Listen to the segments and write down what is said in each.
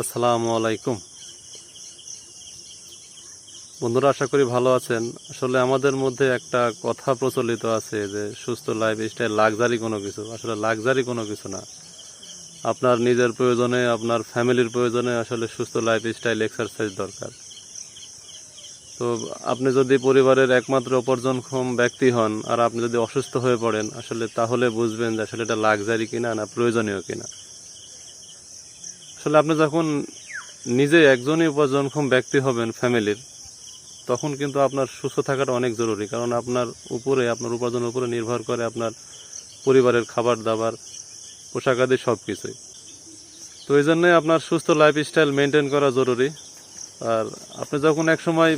আসসালামু আলাইকুম। বন্ধুরা, আশা করি ভালো আছেন। আসলে আমাদের মধ্যে একটা কথা প্রচলিত আছে যে, সুস্থ লাইফ স্টাইল লাক্সারি কোনো কিছু। আসলে লাক্সারি কোনো কিছু না। আপনার নিজের প্রয়োজনে, আপনার ফ্যামিলির প্রয়োজনে আসলে সুস্থ লাইফ স্টাইল এক্সারসাইজ দরকার। তো আপনি যদি পরিবারের একমাত্র উপার্জনক্ষম ব্যক্তি হন আর আপনি যদি অসুস্থ হয়ে পড়েন, আসলে তাহলে বুঝবেন যে আসলে এটা লাক্সারি কিনা না প্রয়োজনীয় কিনা। আসলে আপনি যখন নিজে একজনই উপার্জনক্ষম ব্যক্তি হবেন ফ্যামিলির, তখন কিন্তু আপনার সুস্থ থাকাটা অনেক জরুরি। কারণ আপনার উপরে, আপনার উপার্জনের উপরে নির্ভর করে আপনার পরিবারের খাবার দাবার, পোশাক আদি সব কিছুই তো এই জন্যই আপনার সুস্থ লাইফ স্টাইল মেনটেন করা জরুরি। আর আপনি যখন এক সময়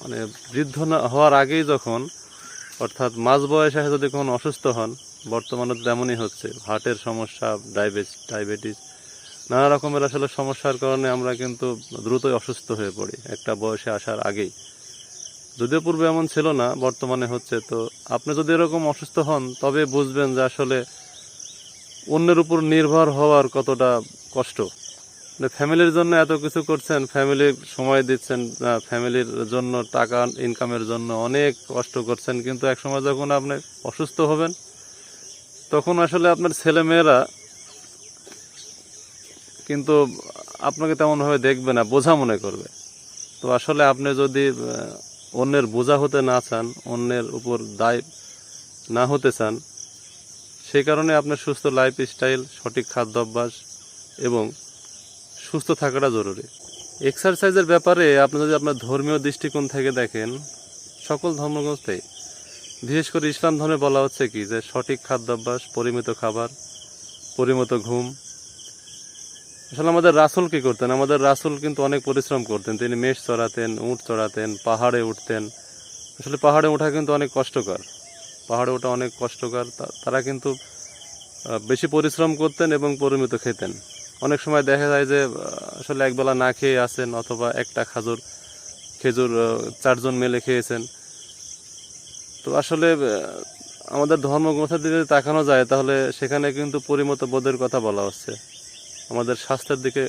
মানে বৃদ্ধ না হওয়ার আগেই যখন, অর্থাৎ মাঝ বয়সে যদি কখন অসুস্থ হন, বর্তমানে তেমনই হচ্ছে। হার্টের সমস্যা, ডায়াবেটিস ডায়াবেটিস নানা রকমের আসলে সমস্যার কারণে আমরা কিন্তু দ্রুতই অসুস্থ হয়ে পড়ি। একটা বয়সে আসার আগেই। যদিও পূর্বে এমন ছিল না, বর্তমানে হচ্ছে তো। আপনি যদি এরকম অসুস্থ হন, তবে বুঝবেন যে আসলে অন্যের উপর নির্ভর হওয়ার কতটা কষ্ট। ফ্যামিলির জন্য এত কিছু করছেন ফ্যামিলির সময় দিচ্ছেন ফ্যামিলির জন্য টাকা, ইনকামের জন্য অনেক কষ্ট করছেন। কিন্তু এক সময় যখন আপনি অসুস্থ হবেন, তখন আসলে আপনার ছেলে মেয়েরা কিন্তু আপনাকে তেমনভাবে দেখবে না, বোঝা মনে করবে। তো আসলে আপনি যদি অন্যের বোঝা হতে না চান, অন্যের উপর দায় না হতে চান সেই কারণে আপনার সুস্থ লাইফ স্টাইল সঠিক খাদ্যাভ্যাস এবং সুস্থ থাকাটা জরুরি। এক্সারসাইজের ব্যাপারে আপনি যদি আপনার ধর্মীয় দৃষ্টিকোণ থেকে দেখেন, সকল ধর্মগ্রন্থেই বিশেষ করে ইসলাম ধর্মে বলা হচ্ছে কি? যে সঠিক খাদ্যাভ্যাস, পরিমিত খাবার, পরিমিত ঘুম আসলে আমাদের রাসুল কি করতেন? আমাদের রাসুল কিন্তু অনেক পরিশ্রম করতেন। তিনি মেষ চড়াতেন, উঁট চড়াতেন, পাহাড়ে উঠতেন। আসলে পাহাড়ে ওঠা কিন্তু অনেক কষ্টকর। পাহাড়ে ওঠা অনেক কষ্টকর। তারা কিন্তু বেশি পরিশ্রম করতেন এবং পরিমিত খেতেন। অনেক সময় দেখা যায় যে আসলে একবেলা না খেয়ে আসেন অথবা একটা খাজুর, খেজুর চারজন মেলে খেয়েছেন। তো আসলে আমাদের ধর্মগ্রন্থের দিকে তাকানো যায়, তাহলে সেখানে কিন্তু পরিমত বোধের কথা বলা হচ্ছে। আমাদের স্বাস্থ্যের দিকে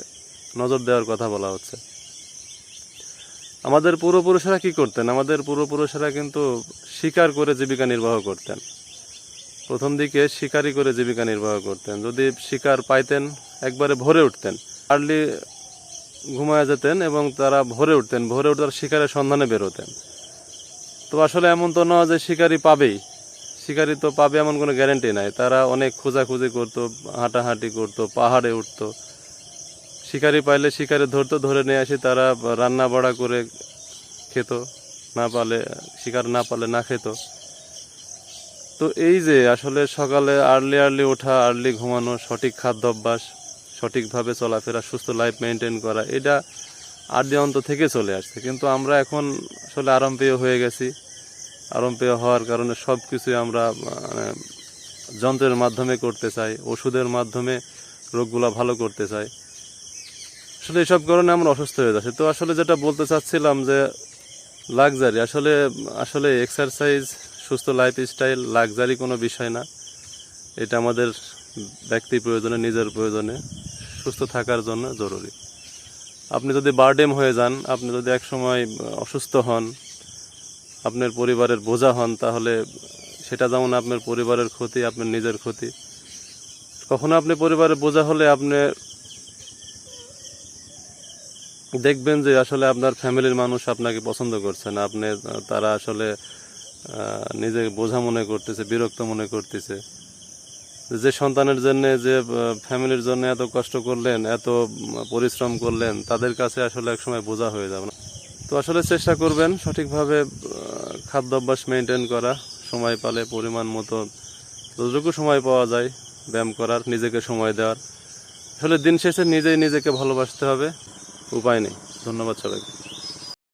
নজর দেওয়ার কথা বলা হচ্ছে। আমাদের পূর্বপুরুষেরা কি করতেন? আমাদের পূর্বপুরুষেরা কিন্তু শিকার করে জীবিকা নির্বাহ করতেন। প্রথম দিকে শিকারি করে জীবিকা নির্বাহ করতেন। যদি শিকার পাইতেন, একবারে ভরে উঠতেন। আর্লি ঘুমায় যেতেন এবং তারা ভরে উঠতেন। ভরে উঠে তারা শিকারের সন্ধানে বেরোতেন তো আসলে এমন তো নয় যে শিকারি পাবেই। শিকারি তো পাবে এমন কোনো গ্যারেন্টি নাই। তারা অনেক খোঁজাখুঁজি করতো, হাঁটাহাঁটি করতো, পাহাড়ে উঠতো। শিকারি পাইলে শিকারি ধরতো, ধরে নিয়ে আসি তারা রান্না বাড়া করে খেত, না পালে, শিকার না পালে না খেত। তো এই যে আসলে সকালে আর্লি আর্লি ওঠা আর্লি ঘুমানো, সঠিক খাদ্যাভ্যাস, সঠিকভাবে চলাফেরা, সুস্থ লাইফ মেনটেন করা, এটা আদি অন্ত থেকে চলে আসছে। কিন্তু আমরা এখন আসলে আরামপ্রিয় হয়ে গেছি। আরামপ্রিয় হওয়ার কারণে সব কিছুই আমরা মানে, যন্ত্রের মাধ্যমে করতে চাই ওষুধের মাধ্যমে রোগগুলা ভালো করতে চাই। আসলে এসব কারণে আমরা অসুস্থ হয়ে যাচ্ছি। তো আসলে যেটা বলতে চাচ্ছিলাম যে লাক্সারি আসলে আসলে এক্সারসাইজ সুস্থ লাইফ স্টাইল লাক্সারি কোনো বিষয় না। এটা আমাদের ব্যক্তি প্রয়োজনে নিজের প্রয়োজনে সুস্থ থাকার জন্য জরুরি। আপনি যদি বার্ডেম হয়ে যান আপনি যদি একসময় অসুস্থ হন আপনার পরিবারের বোঝা হন তাহলে সেটা যেমন আপনার পরিবারের ক্ষতি আপনার নিজের ক্ষতি। কখনো আপনি পরিবারের বোঝা হলে আপনি দেখবেন যে আসলে আপনার ফ্যামিলির মানুষ আপনাকে পছন্দ করছে না। আপনি তারা আসলে আহ, নিজে বোঝা মনে করতেছে বিরক্ত মনে করতেছে। যে সন্তানের জন্য যে ফ্যামিলির জন্য এত কষ্ট করলেন এত পরিশ্রম করলেন তাদের কাছে আসলে একসময় বোঝা হয়ে যাবে না। তো আসলে চেষ্টা করবেন সঠিকভাবে খাদ্যাভ্যাস মেনটেন করা, সময় পালে পরিমাণ মতো যতটুকু সময় পাওয়া যায় ব্যায়াম করার, নিজেকে সময় দেওয়ার। আসলে দিন শেষে নিজেই নিজেকে ভালোবাসতে হবে, উপায় নেই। ধন্যবাদ সবাইকে।